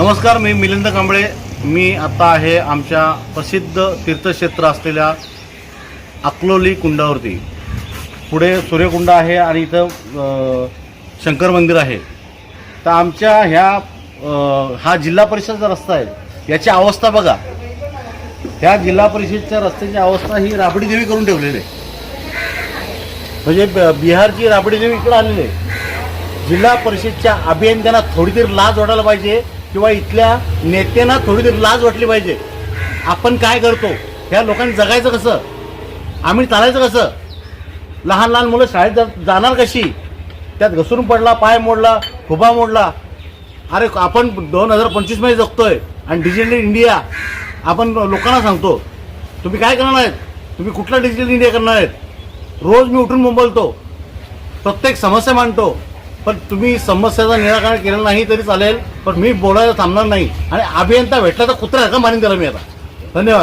नमस्कार मी मिलिंद कांबळे. मी आता आहे आमच्या प्रसिद्ध तीर्थक्षेत्र असलेल्या अकलोली कुंडावरती. पुढे सूर्यकुंड आहे आणि इथं शंकर मंदिर आहे. तर आमच्या ह्या हा जिल्हा परिषदचा रस्ता आहे. याची अवस्था बघा. ह्या जिल्हा परिषदच्या रस्त्याची अवस्था ही राबडी देवी करून ठेवलेली आहे. म्हणजे ब- बिहारची राबडी देवी इकडे आलेली आहे. जिल्हा परिषदच्या अभियंत्यांना थोडी तरी लाज वाटायला पाहिजे. किंवा इथल्या नेत्यांना थोडी तरी लाज वाटली पाहिजे. आपण काय करतो? ह्या लोकांनी जगायचं कसं? आम्ही चालायचं कसं? लहान लहान मुलं शाळेत जा- जाणार कशी? त्यात घसरून पडला पाय मोडला खुबा मोडला. अरे आपण दोन हजार पंचवीसमध्ये जगतोय आणि डिजिटल इंडिया. आपण लोकांना सांगतो तुम्ही काय करणार आहेत? तुम्ही कुठला डिजिटल इंडिया करणार आहेत? रोज मी उठून मुंबलतो प्रत्येक समस्या मांडतो. पण तुम्ही समस्याचं निराकरण केलं नाही तरी चालेल पण मी बोलायला थांबणार नाही. आणि अभियंता भेटला तर कुत्रा का मारीन दिला मी आता. धन्यवाद.